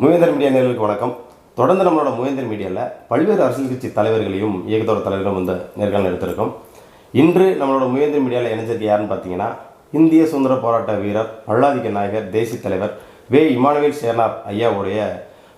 மூவேந்தர் media நேர்களுக்கு வணக்கம். தொடர்ந்து நம்மளோட மூவேந்தர் மீடியாவில் பல்வேறு அரசியல் கட்சி தலைவர்களையும் இயக்கத்தோட தலைவர்களும் வந்து நேர்காணல் எடுத்திருக்கோம். இன்று நம்மளோட மூவேந்தர் மீடியாவில் இணைஞ்சிருக்கு யாருன்னு பார்த்தீங்கன்னா இந்திய சுதந்திர போராட்ட வீரர் பல்லாதிக்க நாயகர் தேசிய தலைவர் வே. இமானுவேல் சேர்னார் ஐயாவுடைய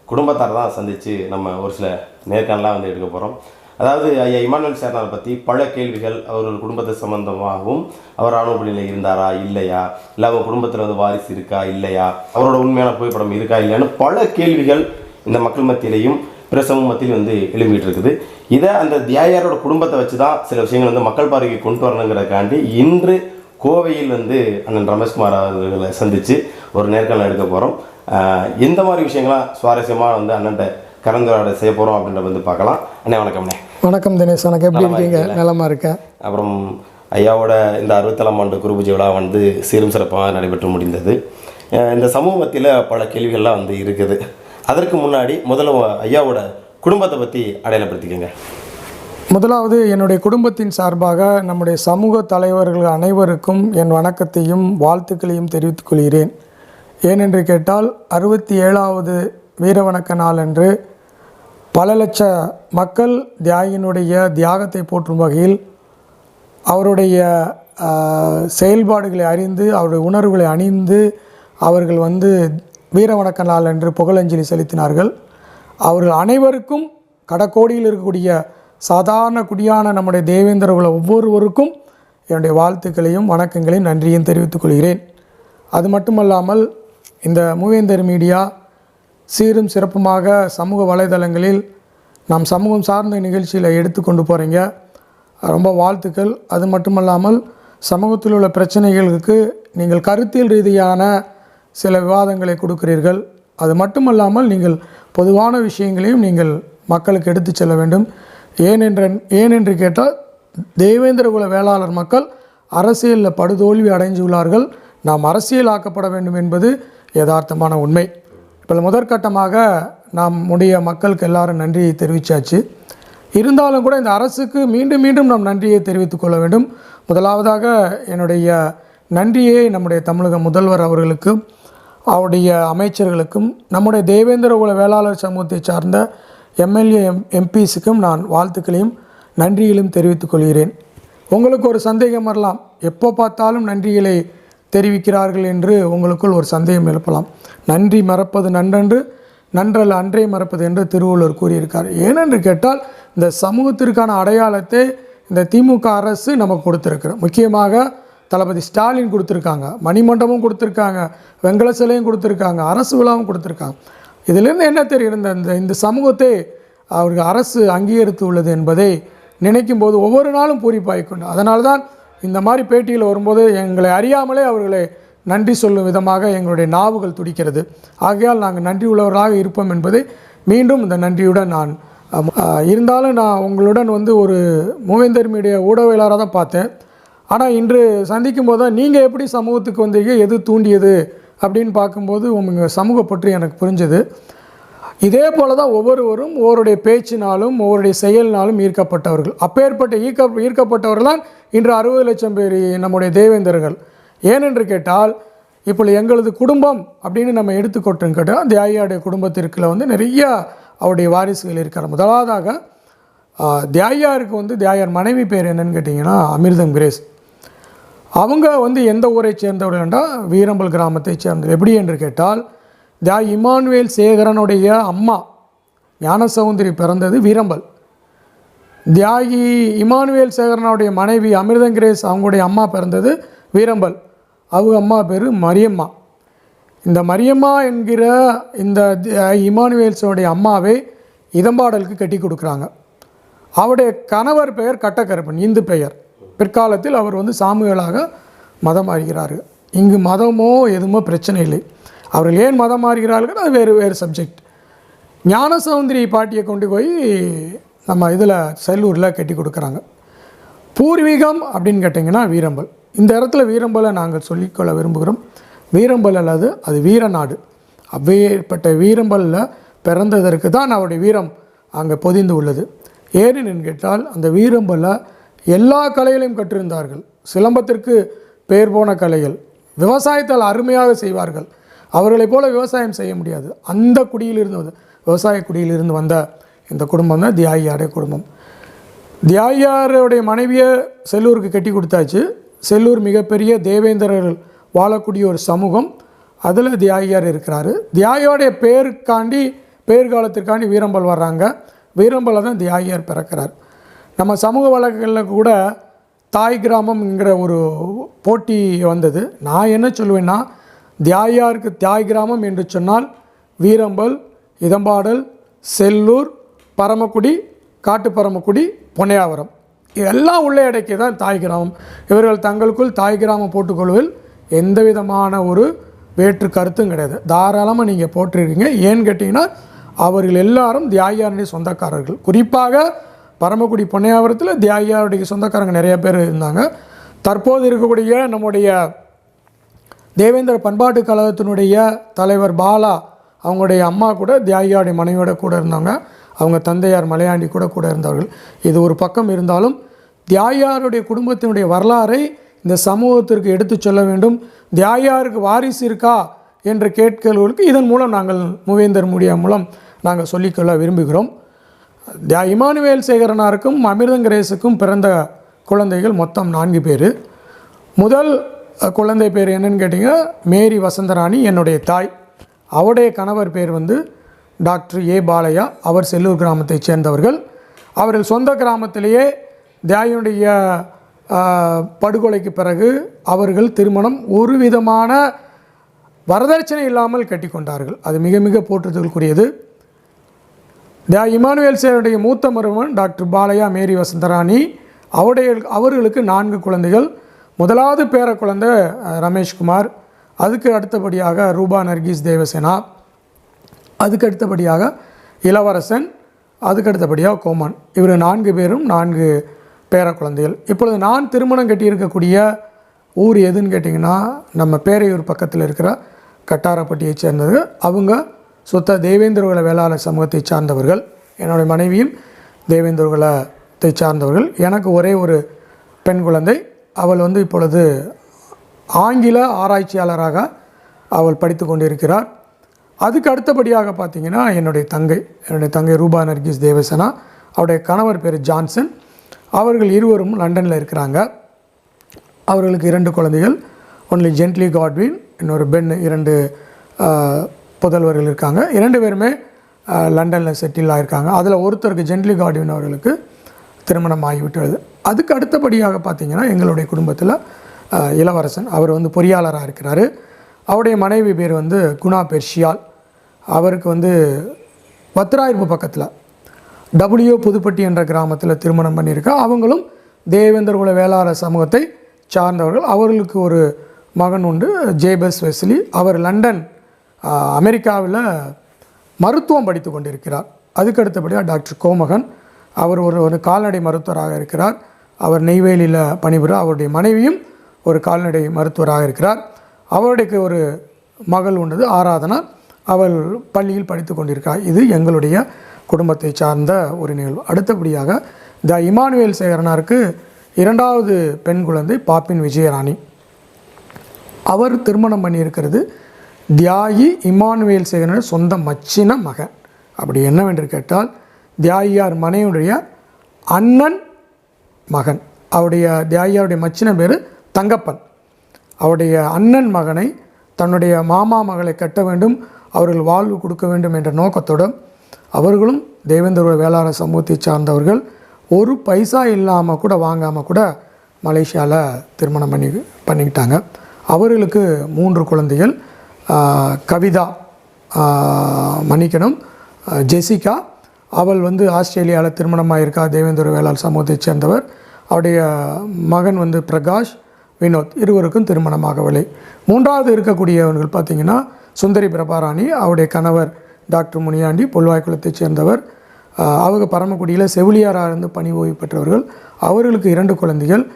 குடும்பத்தார் தான் சந்தித்து நம்ம ஒரு சில நேர்காணலாம் வந்து எடுக்க போகிறோம் அதாவது ஐயா இமானுவல் சேர்னார் பற்றி பல கேள்விகள் அவர்கள் குடும்பத்தை சம்பந்தமாகவும் அவர் ராணுவ பணியில் இருந்தாரா இல்லையா? இல்லை அவர் குடும்பத்தில் வந்து வாரிசு இருக்கா இல்லையா? அவரோட உண்மையான புகைப்படம் இருக்கா இல்லையான்னு பல கேள்விகள் இந்த மக்கள் மத்தியிலையும் பிற சமூக மத்தியிலும் வந்து எழும்பிகிட்டு இருக்குது இதை அந்த தியாயாரோட குடும்பத்தை வச்சு தான் சில விஷயங்கள் வந்து மக்கள் பார்வைக்கு கொண்டு வரணுங்கிறதுக்காண்டி இன்று கோவையில் வந்து அண்ணன் ரமேஷ்குமார் அவர்களை சந்தித்து ஒரு நேர்காணல் எடுக்க போகிறோம் எந்த மாதிரி விஷயங்கள்லாம் சுவாரஸ்யமாக வந்து அண்ணன்ட்ட கலந்துரையாட செய்ய போகிறோம் அப்படின்றத வந்து பார்க்கலாம். அண்ணே வணக்கம்ண்ணே வணக்கம் தினேஷ் எனக்கு எப்படி இருக்கீங்க? இருக்கீங்களா? நலமா இருக்கேன் அப்புறம் ஐயாவோட இந்த அறுபத்தேழாம் ஆண்டு குருபூஜை விழா வந்து சீரும் சிறப்பாக நடைபெற்று முடிந்தது. இந்த சமூக மத்தியில் பல கேள்விகள்லாம் வந்து இருக்குது. அதற்கு முன்னாடி முதல்ல ஐயாவோட குடும்பத்தை பற்றி அடையாளப்படுத்திக்கோங்க. முதலாவது என்னுடைய குடும்பத்தின் சார்பாக நம்முடைய சமூக தலைவர்கள் அனைவருக்கும் என் வணக்கத்தையும் வாழ்த்துக்களையும் தெரிவித்துக் கொள்கிறேன். ஏனென்று கேட்டால் அறுபத்தி ஏழாவது வீர வணக்க நாள் அன்று பல லட்ச மக்கள் தியாகியினுடைய தியாகத்தை போற்றும் வகையில் அவருடைய செயல்பாடுகளை அறிந்து அவருடைய உணர்வுகளை அணிந்து அவர்கள் வந்து வீர வணக்க நாள் என்று புகழஞ்சலி செலுத்தினார்கள். அவர்கள் அனைவருக்கும் கடக்கோடியில் இருக்கக்கூடிய சாதாரண குடியான நம்முடைய தேவேந்திர குல ஒவ்வொருவருக்கும் என்னுடைய வாழ்த்துக்களையும் வணக்கங்களையும் நன்றியும் தெரிவித்துக் கொள்கிறேன். அது மட்டுமல்லாமல் இந்த மூவேந்தர் மீடியா சீரும் சிறப்புமாக சமூக வலைதளங்களில் நாம் சமூகம் சார்ந்த நிகழ்ச்சியில் எடுத்து கொண்டு போகிறீங்க ரொம்ப வாழ்த்துக்கள். அது மட்டுமல்லாமல் சமூகத்தில் உள்ள பிரச்சனைகளுக்கு நீங்கள் கருத்தியல் ரீதியான சில விவாதங்களை கொடுக்கிறீர்கள். அது மட்டுமல்லாமல் நீங்கள் பொதுவான விஷயங்களையும் நீங்கள் மக்களுக்கு எடுத்து செல்ல வேண்டும். ஏனென்ற ஏனென்று கேட்டால் தேவேந்திர குல வேளாளர் மக்கள் அரசியலில் படுதோல்வி அடைஞ்சுள்ளார்கள் நாம் அரசியலாக்கப்பட வேண்டும் என்பது யதார்த்தமான உண்மை. இப்போ முதற்கட்டமாக நாம் உடைய மக்களுக்கு எல்லாரும் நன்றியை தெரிவித்தாச்சு இருந்தாலும் கூட இந்த அரசுக்கு மீண்டும் மீண்டும் நாம் நன்றியை தெரிவித்துக் கொள்ள வேண்டும். முதலாவதாக என்னுடைய நன்றியை நம்முடைய தமிழக முதல்வர் அவர்களுக்கும் அவருடைய அமைச்சர்களுக்கும் நம்முடைய தேவேந்திர குல வேளாளர் சமூகத்தை சார்ந்த எம்எல்ஏ எம் எம்பிஸுக்கும் நான் வாழ்த்துக்களையும் நன்றியிலும் தெரிவித்துக் கொள்கிறேன். உங்களுக்கு ஒரு சந்தேகம் வரலாம். எப்போ பார்த்தாலும் நன்றிகளை தெரிவிக்கிறார்கள் என்று உங்களுக்குள் ஒரு சந்தேகம் எழுப்பலாம். நன்றி மறப்பது நன்றன்று நன்றல்ல அன்றே மறப்பது என்று திருவள்ளுவர் கூறியிருக்கார். ஏனென்று கேட்டால் இந்த சமூகத்திற்கான அடையாளத்தை இந்த திமுக அரசு நமக்கு கொடுத்துருக்குறோம் முக்கியமாக தளபதி ஸ்டாலின் கொடுத்துருக்காங்க மணிமண்டபம் கொடுத்துருக்காங்க வெங்கல சிலையும் கொடுத்துருக்காங்க அரசு விழாவும் கொடுத்துருக்காங்க. இதிலிருந்து என்ன தெரிகிறது இந்த- இந்த சமூகத்தை அவர்கள் அரசு அங்கீகரித்து உள்ளது என்பதை நினைக்கும் போது ஒவ்வொரு நாளும் பூரிப்பாய்க்கொண்டு அதனால்தான் இந்த மாதிரி பேட்டியில் வரும்போது எங்களை அறியாமலே அவர்களை நன்றி சொல்லும் விதமாக எங்களுடைய நாவுகள் துடிக்கிறது. ஆகையால் நாங்கள் நன்றி உள்ளவர்களாக இருப்போம் என்பதை மீண்டும் இந்த நன்றியுடன் நான் இருந்தாலும் நான் உங்களுடன் வந்து ஒரு மூவேந்தர் மீடியா ஊடகவியலாளராக தான் பார்த்தேன். ஆனால் இன்று சந்திக்கும் போது தான் நீங்கள் எப்படி சமூகத்துக்கு வந்தீங்க எது தூண்டியது அப்படின்னு பார்க்கும்போது உங்கள் சமூக பற்றி எனக்கு புரிஞ்சது. இதே போல தான் ஒவ்வொருவரும் ஒவ்வொருடைய பேச்சினாலும் ஒவ்வொருடைய செயலினாலும் ஈர்க்கப்பட்டவர்கள். அப்பேற்பட்ட ஈர்க்க ஈர்க்கப்பட்டவர்கள் தான் இன்று அறுபது லட்சம் பேர் நம்முடைய தேவேந்தர்கள் ஏனென்று கேட்டால் இப்போ எங்களது குடும்பம் அப்படின்னு நம்ம எடுத்துக்கொட்டுன்னு கேட்டால் தியாகியாருடைய குடும்பத்திற்குள்ள வந்து நிறைய அவருடைய வாரிசுகள் இருக்கிறார் முதலாவதாக தியாகியாருக்கு வந்து தியாயார் மனைவி பேர் என்னன்னு கேட்டிங்கன்னா அமிர்தம் கிரேஸ். அவங்க வந்து எந்த ஊரை சேர்ந்தவர்கள் என்றால் வீரம்பல் கிராமத்தை சேர்ந்தவர் எப்படி என்று கேட்டால் தா இமானுவேல் சேகரனுடைய அம்மா ஞானசௌந்தரி பிறந்தது வீரம்பல். தியாகி இமானுவேல் சேகரனுடைய மனைவி அமிர்தங்கிரேஸ் அவங்களுடைய அம்மா பிறந்தது வீரம்பல். அவங்க அம்மா பேர் மரியம்மா. இந்த மரியம்மா என்கிற இந்த தியாகி இமானுவேல்ஸோடைய அம்மாவை இதம்பாடலுக்கு கட்டி கொடுக்குறாங்க. அவருடைய கணவர் பெயர் கட்டக்கருப்பன் இந்து பெயர். பிற்காலத்தில் அவர் வந்து சாமுவேலாக மதம் அறிகிறார்கள் இங்கு மதமோ எதுவுமோ பிரச்சனை இல்லை. அவர்கள் ஏன் மதம் மாறுகிறார்கள்? அது வேறு வேறு சப்ஜெக்ட் ஞானசௌந்தரி பாட்டியை கொண்டு போய் நம்ம இதில் செல்லூரில் கட்டி கொடுக்குறாங்க. பூர்வீகம் அப்படின்னு கேட்டிங்கன்னா வீரம்பல். இந்த இடத்துல வீரம்பலை நாங்கள் சொல்லிக்கொள்ள விரும்புகிறோம். வீரம்பல் அல்லது அது வீரநாடு அவ்வேற்பட்ட வீரம்பலில் பிறந்ததற்கு தான் அவருடைய வீரம் அங்கே பொதிந்து உள்ளது. ஏனென்னு கேட்டால் அந்த வீரம்பலில் எல்லா கலைகளையும் கற்றிருந்தார்கள். சிலம்பத்திற்கு பெயர் போன கலைகள். விவசாயத்தால் அருமையாக செய்வார்கள். அவர்களைப் போல விவசாயம் செய்ய முடியாது. அந்த குடியிலிருந்து விவசாய குடியிலிருந்து வந்த இந்த குடும்பம் தான் தியாகியாருடைய குடும்பம். தியாகியாருடைய மனைவியை செல்லூருக்கு கட்டி கொடுத்தாச்சு. செல்லூர் மிகப்பெரிய தேவேந்திரர்கள் வாழக்கூடிய ஒரு சமூகம். அதில் தியாகியார் இருக்கிறாரு. தியாகியோடைய பேருக்காண்டி பேர் காலத்திற்காண்டி வீரம்பல் வர்றாங்க. வீரம்பலை தான் தியாகியார் பிறக்கிறார். நம்ம சமூக வழக்குகளில் கூட தாய் கிராமம்ங்கிற ஒரு போட்டி வந்தது. நான் என்ன சொல்லுவேன்னா தியாகியாருக்கு தியாய் கிராமம் என்று சொன்னால் வீரம்பல் இதம்பாடல் செல்லூர் பரமக்குடி காட்டுப்பரமக்குடி பொன்னையாவரம். இதெல்லாம் உள்ளே அடக்கி தான் தாய் கிராமம். இவர்கள் தங்களுக்குள் தாய் கிராமம் போட்டுக்கொள்வதில் எந்த விதமான ஒரு வேற்று கருத்தும் கிடையாது. தாராளமாக நீங்கள் போட்டிருக்கீங்க. ஏன்னு கேட்டிங்கன்னா அவர்கள் எல்லாரும் தியாகியாருடைய சொந்தக்காரர்கள். குறிப்பாக பரமக்குடி பொன்னையாவரத்தில் தியாகியாருடைய சொந்தக்காரங்க நிறைய பேர் இருந்தாங்க. தற்போது இருக்கக்கூடிய நம்முடைய தேவேந்திர பண்பாட்டு கழகத்தினுடைய தலைவர் பாலா அவங்களுடைய அம்மா கூட தியாகியாருடைய மனைவியோட கூட இருந்தாங்க அவங்க தந்தையார் மலையாண்டி கூட கூட இருந்தார்கள். இது ஒரு பக்கம் இருந்தாலும் தியாகியாருடைய குடும்பத்தினுடைய வரலாறை இந்த சமூகத்திற்கு எடுத்துச் சொல்ல வேண்டும். தியாகியாருக்கு வாரிசு இருக்கா என்று கேட்கிறவர்களுக்கு இதன் மூலம் நாங்கள் மூவேந்தர் மீடியா மூலம் நாங்கள் சொல்லிக்கொள்ள விரும்புகிறோம். தியா இமானுவேல் சேகரனாருக்கும் அமிர்தங்கரேசுக்கும் பிறந்த குழந்தைகள் மொத்தம் நான்கு பேர். முதல் குழந்தை பேர் என்னன்னு கேட்டிங்க? மேரி வசந்தராணி என்னுடைய தாய். அவருடைய கணவர் பேர் வந்து டாக்டர் ஏ பாலையா. அவர் செல்லூர் கிராமத்தைச் சேர்ந்தவர்கள். அவர்கள் சொந்த கிராமத்திலேயே தியாயினுடைய படுகொலைக்கு பிறகு அவர்கள் திருமணம் ஒரு விதமான வரதட்சணை இல்லாமல் கட்டிக்கொண்டார்கள் அது மிக மிக போற்றுதலுக்குரியது. தியா இமானுவேல் சேருடைய மூத்த மருமன் டாக்டர் பாலையா மேரி வசந்தராணி அவருடைய அவர்களுக்கு நான்கு குழந்தைகள். முதலாவது பேர குழந்தை ரமேஷ்குமார். அதுக்கு அடுத்தபடியாக ரூபா நர்கீஸ் தேவசேனா. அதுக்கு அடுத்தபடியாக இளவரசன். அதுக்கு அடுத்தபடியாக கோமான். இவர் நான்கு பேரும் நான்கு பேர குழந்தைகள். இப்பொழுது நான் திருமணம் கட்டியிருக்கக்கூடிய ஊர் எதுன்னு கேட்டிங்கன்னா நம்ம பேரையூர் பக்கத்தில் இருக்கிற கட்டாரப்பட்டியைச் சேர்ந்தது. அவங்க சுத்த தேவேந்திரகுல வேளாளர் சமூகத்தை சார்ந்தவர்கள். என்னுடைய மனைவியும் தேவேந்திரகுலத்தை சார்ந்தவர்கள். எனக்கு ஒரே ஒரு பெண் குழந்தை. அவள் வந்து இப்பொழுது ஆங்கில ஆராய்ச்சியாளராக அவள் படித்து கொண்டிருக்கிறார். அதுக்கு அடுத்தபடியாக பார்த்தீங்கன்னா என்னுடைய தங்கை என்னுடைய தங்கை ரூபா நர்கிஸ் தேவசனா அவருடைய கணவர் பேர் ஜான்சன். அவர்கள் இருவரும் லண்டனில் இருக்கிறாங்க. அவர்களுக்கு இரண்டு குழந்தைகள் ஒன்லி ஜென்ட்லி காட்வின் இன்னொரு பெண் இரண்டு புதல்வர்கள் இருக்காங்க. இரண்டு பேருமே லண்டனில் செட்டில் ஆகியிருக்காங்க அதில் ஒருத்தருக்கு ஜென்ட்லி காட்வின் அவர்களுக்கு திருமணம் ஆகிவிட்டது அதுக்கு அடுத்தபடியாக பார்த்தீங்கன்னா எங்களுடைய குடும்பத்தில் இளவரசன் அவர் வந்து பொறியாளராக இருக்கிறாரு. அவருடைய மனைவி பேர் வந்து குணா பெர்ஷியால். அவருக்கு வந்து பத்ராயிருப்பு பக்கத்தில் டபிள்யூ புதுப்பட்டி என்ற கிராமத்தில் திருமணம் பண்ணியிருக்கா. அவங்களும் தேவேந்தர் குல வேளாளர் சமூகத்தை சார்ந்தவர்கள். அவர்களுக்கு ஒரு மகன் உண்டு ஜேபஸ் வெஸ்லி. அவர் லண்டன் அமெரிக்காவில் மருத்துவம் படித்து கொண்டிருக்கிறார். அதுக்கு அடுத்தபடியாக டாக்டர் கோமகன். அவர் ஒரு ஒரு கால்நடை மருத்துவராக இருக்கிறார். அவர் நெய்வேலியில் பணிபுர அவருடைய மனைவியும் ஒரு கால்நடை மருத்துவராக இருக்கிறார். அவருடைய ஒரு மகள் உண்டது ஆராதனா. அவள் பள்ளியில் படித்து கொண்டிருக்கார் இது எங்களுடைய குடும்பத்தை சார்ந்த ஒரு நிகழ்வு. அடுத்தபடியாக த இமானுவேல் சேகரனாருக்கு இரண்டாவது பெண் குழந்தை பாப்பின் விஜயராணி. அவர் திருமணம் பண்ணியிருக்கிறது தியாகி இமானுவேல் சேகரனுடைய சொந்த மச்சின மகன். அப்படி என்னவென்று கேட்டால் தியாகியார் மனைவியுடைய அண்ணன் மகன். அவருடைய தியாகியாருடைய மச்சின பேர் தங்கப்பன். அவருடைய அண்ணன் மகனை தன்னுடைய மாமா மகளை கட்ட வேண்டும் அவர்கள் வாழ்வு கொடுக்க வேண்டும் என்ற நோக்கத்துடன் அவர்களும் தேவேந்திர வேளாண் சமூகத்தை சார்ந்தவர்கள் ஒரு பைசா இல்லாமல் கூட வாங்காமல் கூட மலேசியாவில் திருமணம் பண்ணி பண்ணிக்கிட்டாங்க. அவர்களுக்கு மூன்று குழந்தைகள் கவிதா மன்னிக்கணும் ஜெசிகா அவள் வந்து ஆஸ்திரேலியாவில் திருமணமாயிருக்கா தேவேந்திர வேளாள் சமூகத்தைச் சேர்ந்தவர். அவருடைய மகன் வந்து பிரகாஷ் வினோத். இருவருக்கும் திருமணமாகவில்லை. மூன்றாவது இருக்கக்கூடியவர்கள் பார்த்திங்கன்னா சுந்தரி பிரபாராணி அவருடைய கணவர் டாக்டர் முனியாண்டி பொல்வாய்க்குளத்தைச் சேர்ந்தவர். அவங்க பரமக்குடியில் செவிலியாராக இருந்து பணி ஓய்வு பெற்றவர்கள். அவர்களுக்கு இரண்டு குழந்தைகள்.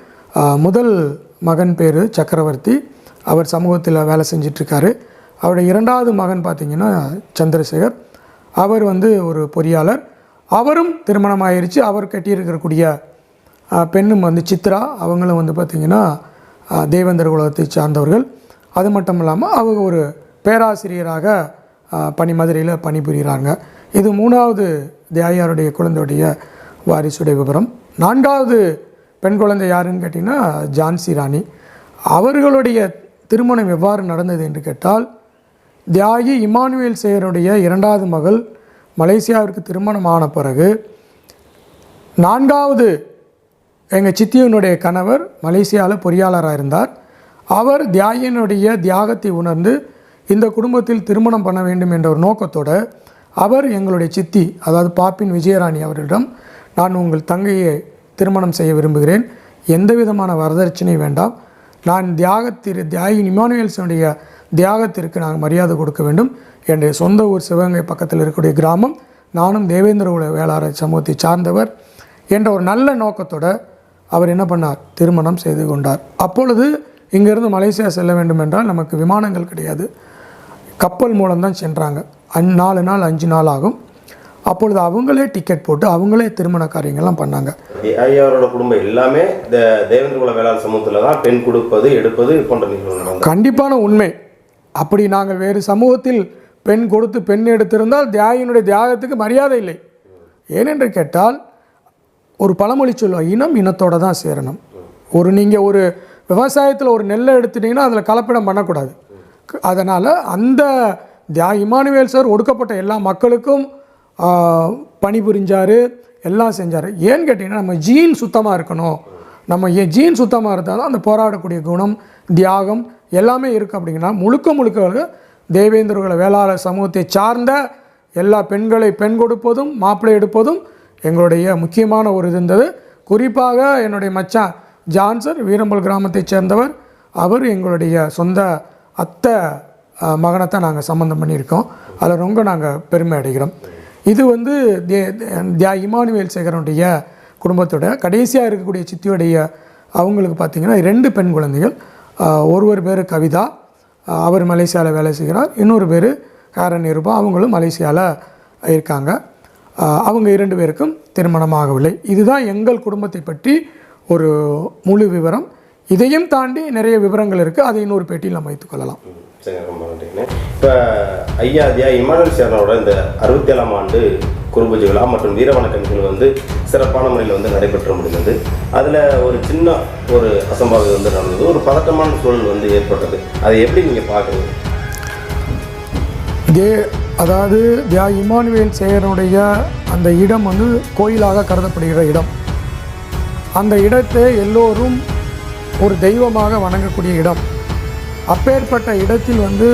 முதல் மகன் பேர் சக்கரவர்த்தி. அவர் சமூகத்தில் வேலை செஞ்சிட்ருக்காரு. அவருடைய இரண்டாவது மகன் பார்த்திங்கன்னா சந்திரசேகர். அவர் வந்து ஒரு பொறியாளர். அவரும் திருமணம் ஆயிடுச்சு அவர் கட்டியிருக்கக்கூடிய பெண்ணும் வந்து சித்ரா. அவங்களும் வந்து பார்த்திங்கன்னா ஆஹ், தேவேந்திர குலத்தை சார்ந்தவர்கள். அது மட்டும் இல்லாமல் அவங்க ஒரு பேராசிரியராக பணி மதுரையில் பணிபுரிகிறாங்க இது மூணாவது தியாயாருடைய குழந்தையுடைய வாரிசுடைய விவரம் நான்காவது பெண் குழந்தை யாருன்னு கேட்டிங்கன்னா ஜான்சி ராணி. அவர்களுடைய திருமணம் எவ்வாறு நடந்தது என்று கேட்டால் தியாகி இமானுவேல் சேருடைய இரண்டாவது மகள் மலேசியாவிற்கு திருமணம் ஆன பிறகு நான்காவது எங்கள் சித்தியனுடைய கணவர் மலேசியாவில் பொறியாளராக இருந்தார். அவர் தியாகியினுடைய தியாகத்தை உணர்ந்து இந்த குடும்பத்தில் திருமணம் பண்ண வேண்டும் என்ற ஒரு நோக்கத்தோடு அவர் எங்களுடைய சித்தி அதாவது பாப்பின் விஜயராணி அவர்களிடம் நான் உங்கள் தங்கையை திருமணம் செய்ய விரும்புகிறேன். எந்த விதமான வரதட்சணை வேண்டாம். நான் தியாகத்திரு தியாகி இமானுவேல்ஸனுடைய தியாகத்திற்கு நாங்கள் மரியாதை கொடுக்க வேண்டும். என்னுடைய சொந்த ஊர் சிவகங்கை பக்கத்தில் இருக்கக்கூடிய கிராமம். நானும் தேவேந்திர குல வேளாளர் சமூகத்தை சார்ந்தவர் என்ற ஒரு நல்ல நோக்கத்தோட அவர் என்ன பண்ணார்? திருமணம் செய்து கொண்டார். அப்பொழுது இங்கிருந்து மலேசியா செல்ல வேண்டும் என்றால் நமக்கு விமானங்கள் கிடையாது. கப்பல் மூலம்தான் சென்றாங்க. அஞ் நாலு நாள் அஞ்சு நாள் ஆகும். அப்பொழுது அவங்களே டிக்கெட் போட்டு அவங்களே திருமண காரியங்கள்லாம் பண்ணாங்க. ஐயாவோட குடும்பம் எல்லாமே தேவேந்திர குல வேளாண் சமூகத்தில் தான் பெண் கொடுப்பது எடுப்பது போன்ற கண்டிப்பான உண்மை. அப்படி நாங்கள் வேறு சமூகத்தில் பெண் கொடுத்து பெண் எடுத்திருந்தால் தியாகியினுடைய தியாகத்துக்கு மரியாதை இல்லை. ஏனென்று கேட்டால் ஒரு பழமொழி சொல்லுவோம் இனம் இனத்தோட தான் சேரணும். ஒரு நீங்கள் ஒரு விவசாயத்தில் ஒரு நெல்லை எடுத்துட்டீங்கன்னா அதில் கலப்பிடம் பண்ணக்கூடாது. அதனால் அந்த தியா இமானுவேல் சார் ஒடுக்கப்பட்ட எல்லா மக்களுக்கும் பணிபுரிஞ்சார் எல்லாம் செஞ்சார். ஏன்னு கேட்டிங்கன்னா நம்ம ஜீன் சுத்தமாக இருக்கணும். நம்ம ஏன் ஜீன் சுத்தமாக இருந்தால் தான் அந்த போராடக்கூடிய குணம் தியாகம் எல்லாமே இருக்குது அப்படிங்கன்னா முழுக்க முழுக்க தேவேந்திரகுல வேளாளர் சமூகத்தை சார்ந்த எல்லா பெண்களை பெண் கொடுப்பதும் மாப்பிள்ளை எடுப்பதும் எங்களுடைய முக்கியமான ஒரு இது இருந்தது. குறிப்பாக என்னுடைய மச்சான் ஜான்சன் வீரம்பல் கிராமத்தைச் சேர்ந்தவர். அவர் எங்களுடைய சொந்த அத்தை அஹ், மகனைத்தான் நாங்கள் சம்மந்தம் பண்ணியிருக்கோம். அதில் ரொம்ப நாங்கள் பெருமை அடைகிறோம். இது வந்து தே தியா இமானுவேல் சேகரனுடைய குடும்பத்தோட கடைசியாக இருக்கக்கூடிய சித்தியுடைய அவங்களுக்கு பார்த்திங்கன்னா ரெண்டு பெண் குழந்தைகள். ஒருவர் பேர் கவிதா. அவர் மலேசியாவில் வேலை செய்கிறார். இன்னொரு பேர் ஹேரன் இருப்பா அவங்களும் மலேசியாவில் இருக்காங்க. அவங்க இரண்டு பேருக்கும் திருமணமாகவில்லை இதுதான் எங்கள் குடும்பத்தை பற்றி ஒரு முழு விவரம். இதையும் தாண்டி நிறைய விவரங்கள் இருக்குது அதை இன்னொரு பேட்டியில் நம்ம வைத்துக்கொள்ளலாம் சரி ரொம்ப நன்றிங்கண்ணே இப்போ ஐயா ஐயா இமானுவல் சேர்னோட இந்த அறுபத்தி ஏழாம் ஆண்டு குருபூஜை விழா மற்றும் வீரவணக்கங்கள் வந்து சிறப்பான முறையில் வந்து நடைபெற்று முடிந்தது. அதில் ஒரு சின்ன ஒரு அசம்பாவிதம் வந்து நடந்தது. ஒரு பதட்டமான சூழல் வந்து ஏற்பட்டது. அதை எப்படி நீங்கள் பார்க்குறீங்க? இதே அதாவது தியா இமானுவேல் சேகரனுடைய அந்த இடம் வந்து கோயிலாக கருதப்படுகிற இடம். அந்த இடத்தை எல்லோரும் ஒரு தெய்வமாக வணங்கக்கூடிய இடம். அப்பேற்பட்ட இடத்தில் வந்து